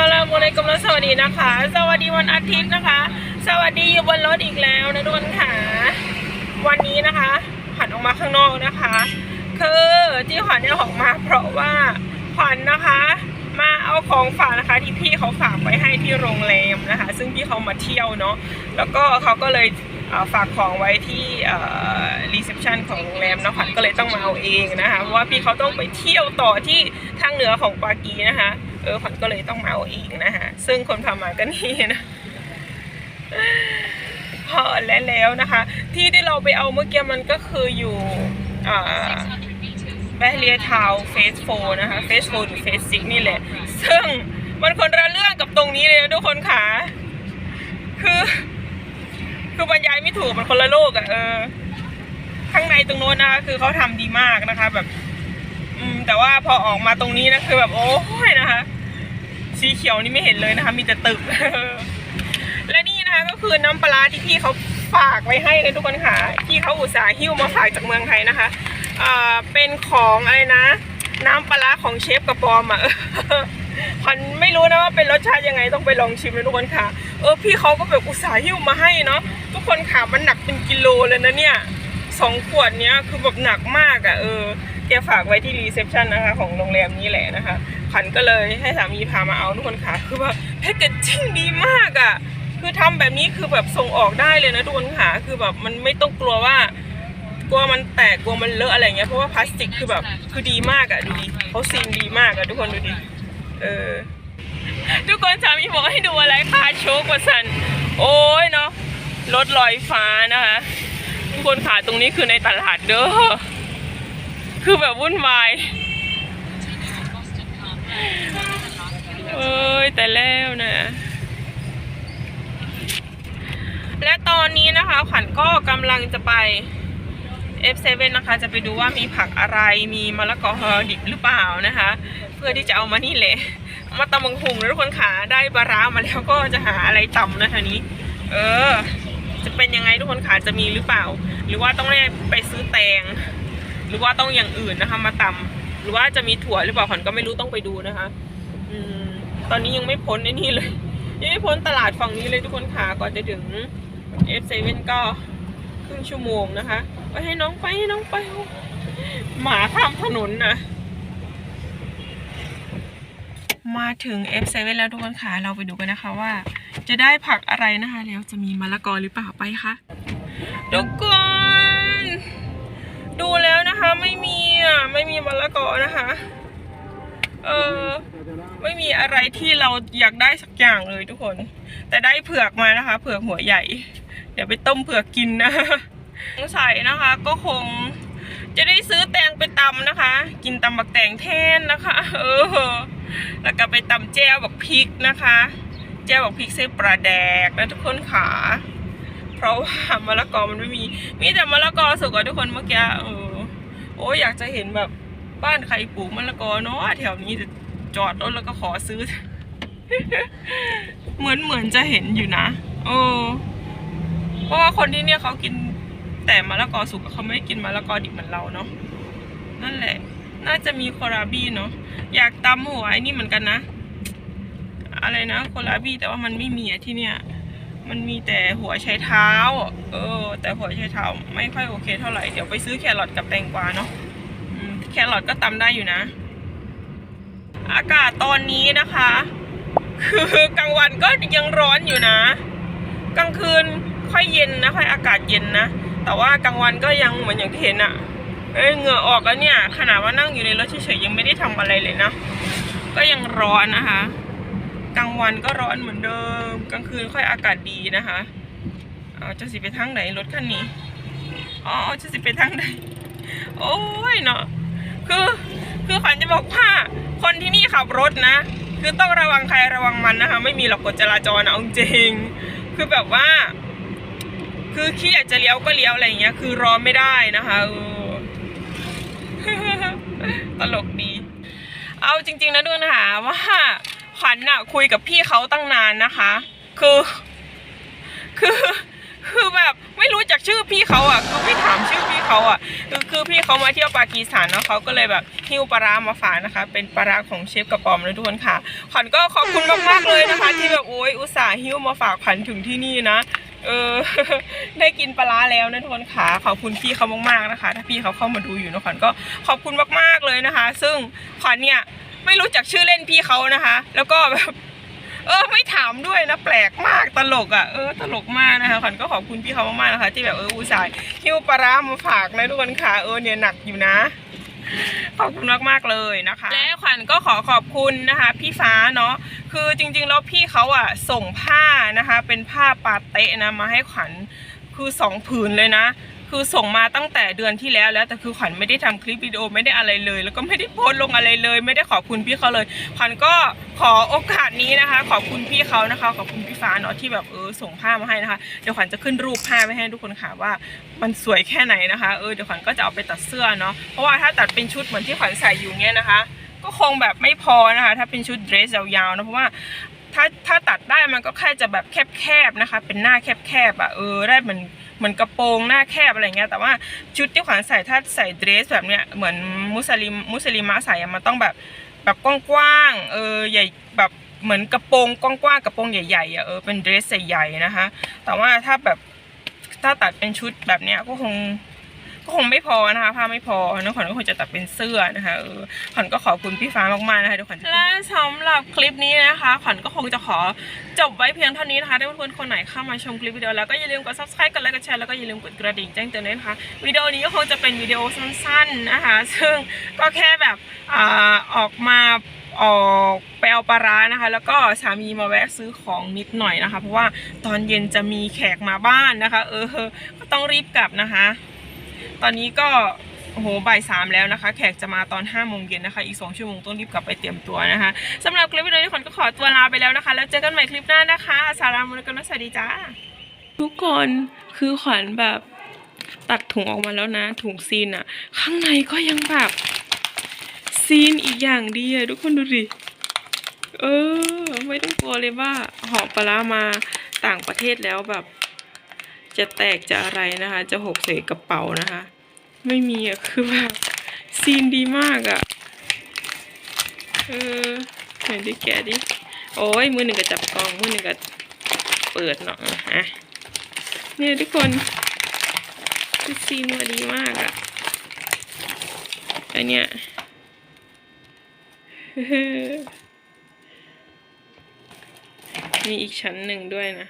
สลามอะลัยกุมและสวัสดีนะคะ สวัสดีวันอาทิตย์นะคะ สวัสดีอยู่บนรถอีกแล้วนะทุกคนค่ะ วันนี้นะคะขวัญออกมาข้างนอกนะคะ คือที่ขวัญเนี่ยออกมาเพราะว่าขวัญนะคะ มาเอาของฝากนะคะ ที่พี่เขาฝากไว้ให้ที่โรงแรมนะคะ ซึ่งพี่เขามาเที่ยวเนาะแล้วก็เขาก็เลยฝากของไว้ที่รีเซพชันของโรงแรมนะขวัญก็เลยต้องมาเอาเองนะคะเพราะว่าพี่เขาต้องไปเที่ยวต่อที่ทางเหนือของปากีนะคะ เออขวัญก็เลยต้องมาเอาเองนะคะซึ่งคนพามาก็นี่นะพอและแล้วนะคะ ที่ที่เราไปเอาเมื่อกี้มันก็คืออยู่แบเรียทาวเฟสโฟนะคะเฟสโฟหรือเฟสซิกนี่แหละ ซึ่งมันคนละเรื่องกับตรงนี้เลยนะทุกคนค่ะ คือ คือบรรยายไม่ถูกมันคนละโลกอะเออ ข้างในตรงโน้นนะคะคือเขาทำดีมากนะคะ แบบ อืมแต่ว่าพอออกมาตรงนี้นะคือแบบโอ้ยนะคะ สีเขียวนี่ไม่เห็นเลยนะคะ มีแต่ตึก และนี่นะคะก็คือน้ำปลาที่พี่เขาฝากไว้ให้เลยทุกคนค่ะพี่เขาอุตส่าห์หิ้วมาฝากจากเมืองไทยนะคะอ่าเป็นของอะไรนะ น้ำปลาของเชฟกระปอมอะพันไม่รู้นะว่าเป็นรสชาติยังไงต้องไปลองชิมเลยทุกคนค่ะ เออพี่เขาก็แบบอุตส่าห์หิ้วมาให้เนาะทุกคนค่ะมันหนักเป็นกิโลเลยนะเนี่ยสองขวดเนี้ยคือแบบหนักมากอะ่ะเออ แกฝากไว้ที่รีเซพชันนะคะของโรงแรมนี้แหละนะคะพันก็เลยให้สามีพามาเอาทุกคนค่ะ คือว่าแพคเกจจิ้งดีมากอะ่ะ คือทำแบบนี้คือแบบส่งออกได้เลยนะทุกคนค่ะ คือแบบมันไม่ต้องกลัวว่ากลัวมันแตกกลัวมันเลอะอะไรเงี้ย เพราะว่าพลาสติกคือแบบคือดีมากอะดูดิเขาซีนดีมากอะทุกคนดูดิ เออ ทุกคนสามีบอกให้ดูอะไรคะโชกว่าสัน โอ้ยเนาะรถลอยฟ้านะคะทุกคนขาตรงนี้คือในตลาดเด้อ คือแบบวุ่นวายเอ้ยแต่แล้วนะ และตอนนี้นะคะ ขวัญก็กำลังจะไป F7 นะคะ จะไปดูว่ามีผักอะไรมีมะละกอดิบหรือเปล่านะคะ เพื่อที่จะเอามานี่แหละมาตำบังหุงนะทุกคนขาได้ปลาร้ามาแล้วก็จะหาอะไรตำนะทีนี้ เออ จะเป็นยังไงทุกคนขาจะมีหรือเปล่า หรือว่าต้องได้ไปซื้อแตง หรือว่าต้องอย่างอื่นนะคะ มาตำหรือว่าจะมีถั่วหรือเปล่าขวัญก็ไม่รู้ต้องไปดูนะคะ อืม ตอนนี้ยังไม่พ้นไอ้นี่เลย ยังไม่พ้นตลาดฝั่งนี้เลยทุกคนขาก่อนจะถึง F7 ก็ครึ่งชั่วโมงนะคะไปให้น้องไปให้น้องไป หมาข้ามถนนนะมาถึง F7 แล้วทุกคนค่ะเราไปดูกันนะคะว่า จะได้ผักอะไรนะคะ แล้วจะมีมะละกอหรือเปล่าไปคะทุกคน มีอะไรที่เราอยากได้สักอย่างเลยทุกคน แต่ได้เผือกมานะคะ เผือกหัวใหญ่ เดี๋ยวไปต้มเผือกกินนะสงสัยนะคะก็คงจะได้ซื้อแตงไปตำนะคะ กินตำบักแตงแทนนะคะ เออ แล้วก็ไปตำแจ่วบักพริกนะคะ แจ่วบักพริกเส้นปลาแดกนะทุกคนขาเพราะว่ามะละกอมันไม่มี มีแต่มะละกอสุกอะทุกคนเมื่อกี้เออโอ้ยอยากจะเห็นแบบบ้านใครปลูกมะละกอเนาะแถวนี้ จอดรถแล้วก็ขอซื้อ เหมือนเหมือนจะเห็นอยู่นะเออเพราะว่าคนที่เนี่ยเขากินแต่มะละกอสุกเขาไม่ได้กินมะละกอดิบเหมือนเราเนาะนั่นแหละ น่าจะมีโคราบี้เนาะอยากตำหัวไอ้นี่เหมือนกันนะ อะไรนะโคราบี้แต่ว่ามันไม่มีที่เนี่ย มันมีแต่หัวไชเท้า เออ แต่หัวไชเท้าไม่ค่อยโอเคเท่าไหร่เดี๋ยวไปซื้อแครอทกับแตงกวาเนาะแครอทก็ตำได้อยู่นะ อากาศตอนนี้นะคะ คือกลางวันก็ยังร้อนอยู่นะ กลางคืนค่อยเย็นนะค่อยอากาศเย็นนะ แต่ว่ากลางวันก็ยังเหมือนอย่างที่เห็นอะเอ้เหงื่อออกแล้วเนี่ย ขนาดว่านั่งอยู่ในรถเฉยๆยังไม่ได้ทำอะไรเลยนะก็ยังร้อนนะคะ กลางวันก็ร้อนเหมือนเดิม กลางคืนค่อยอากาศดีนะคะเอาจะสิไปทางไหนรถคันนี้อ๋อจะสิไปทางไหนโอ้ยเนาะคือ คือขวัญจะบอกว่าคนที่นี่ขับรถนะ คือต้องระวังใครระวังมันนะคะ ไม่มีหรอกกฎจราจรเอาจริง คือแบบว่า คือขี้อยากจะเลี้ยวก็เลี้ยวอะไรอย่างเงี้ย คือรอไม่ได้นะคะตลกดี เอาจริง ๆ นะด้วยนะคะว่าขวัญน่ะคุยกับพี่เขาตั้งนานนะคะ คือ คือ คือแบบไม่รู้จักชื่อพี่เขาอะคือ เขาอะคือคือพี่เขามาเที่ยวปากีสถานเนาะเขาก็เลยแบบหิ้วปลาร้ามาฝากนะคะ เป็นปลาร้าของเชฟกระป๋อมเลยทุกคนค่ะขวัญก็ขอบคุณมากๆเลยนะคะ ที่แบบโอ้ยอุตส่าห์หิ้วมาฝากขวัญถึงที่นี่นะเออได้กินปลาร้าแล้วนะทุกคนค่ะขอบคุณพี่เขามากๆนะคะ ถ้าพี่เขาเข้ามาดูอยู่นะขวัญก็ขอบคุณมากๆเลยนะคะ ซึ่งขวัญเนี่ยไม่รู้จักชื่อเล่นพี่เขานะคะ แล้วก็แบบ เออไม่ถามด้วยนะแปลกมากตลกอะเออตลกมากนะคะขวัญก็ขอบคุณพี่เขามากๆนะคะ ที่แบบเอออุตส่าห์หิ้วปลาร้ามาฝากนะทุกคนค่ะเออเนี่ยหนักอยู่นะขอบคุณมากๆเลยนะคะ และขวัญก็ขอขอบคุณนะคะ พี่ฟ้าเนาะคือจริงๆแล้วพี่เขาอะส่งผ้านะคะ เป็นผ้าปาเตะนะมาให้ขวัญคือสองผืนเลยนะ คือส่งมาตั้งแต่เดือนที่แล้วแล้วแต่คือขวัญไม่ได้ทำคลิปวิดีโอไม่ได้อะไรเลย แล้วก็ไม่ได้โพสต์ลงอะไรเลย ไม่ได้ขอบคุณพี่เขาเลยขวัญก็ขอโอกาสนี้นะคะ ขอบคุณพี่เขานะคะ ขอบคุณพี่ฟ้าเนาะที่แบบเออส่งผ้ามาให้นะคะเดี๋ยวขวัญจะขึ้นรูปผ้าไว้ให้ทุกคนค่ะว่า มันสวยแค่ไหนนะคะเออเดี๋ยวขวัญก็จะเอาไปตัดเสื้อเนาะเพราะว่าถ้าตัดเป็นชุดเหมือนที่ขวัญใส่อยู่เนี้ยนะคะ ก็คงแบบไม่พอนะคะ ถ้าเป็นชุดเดรสยาวๆนะเพราะว่าถ้าถ้าตัดได้มันก็แค่จะแบบแคบๆนะคะ เป็นหน้าแคบๆอะเออได้เหมือน เหมือนกระโปรงหน้าแคบอะไรเงี้ยแต่ว่าชุดที่ขวัญใส่ถ้าใส่เดรสแบบเนี้ยเหมือนมุสลิมมุสลิมะใส่มันต้องแบบแบบกว้างๆเออใหญ่แบบเหมือนกระโปรงกว้างๆกระโปรงใหญ่ๆอะเออเป็นเดรสใหญ่ๆนะคะ แต่ว่าถ้าแบบถ้าตัดเป็นชุดแบบเนี้ยก็คง ก็คงไม่พอนะคะผ้าไม่พอน้องขวัญก็คงจะตัดเป็นเสื้อนะคะเออขวัญก็ขอบคุณพี่ฟ้ามากๆนะคะเดี๋ยวขวัญจะและสำหรับคลิปนี้นะคะขวัญก็คงจะขอจบไว้เพียงเท่านี้นะคะถ้าเพื่อนๆคนไหนเข้ามาชมคลิปวิดีโอแล้วก็อย่าลืมกด subscribe กดไลค์กดแชร์แล้วก็อย่าลืมกดกระดิ่งแจ้งเตือนด้วยนะคะวิดีโอนี้ก็คงจะเป็นวิดีโอสั้นๆนะคะซึ่งก็แค่แบบอออกมาออกไปเอาปลาร้านะคะ แล้วก็สามีมาแวะซื้อของนิดหน่อยนะคะ เพราะว่าตอนเย็นจะมีแขกมาบ้านนะคะ เออก็ต้องรีบกลับนะคะ ตอนนี้ก็โอ้โหบ่ายสามแล้วนะคะ แขกจะมาตอนห้าโมงเย็นนะคะ อีกสองชั่วโมงต้องรีบกลับไปเตรียมตัวนะคะสำหรับคลิปวิดีโอนี้ขวัญก็ขอตัวลาไปแล้วนะคะ แล้วเจอกันใหม่คลิปหน้านะคะ สารามุลกันสวัสดีจ้า ทุกคนคือขวัญแบบตัดถุงออกมาแล้วนะ ถุงซีนอะข้างในก็ยังแบบซีนอีกอย่างดีอะทุกคนดูดิเออ ไม่ต้องกลัวเลยว่าหอมปลาร้ามาต่างประเทศแล้วแบบ จะแตกจะอะไรนะคะ จะหกใส่กระเป๋านะคะ ไม่มีอะคือแบบซีนดีมากอะเออไหนดิแกดิโอ้ยมือหนึ่งก็จับกล้องมือหนึ่งก็เปิดเนาะอะเนี่ยทุกคนคือซีนมาดีมากอะอันเนี้ยมีอีกชั้นหนึ่งด้วยนะ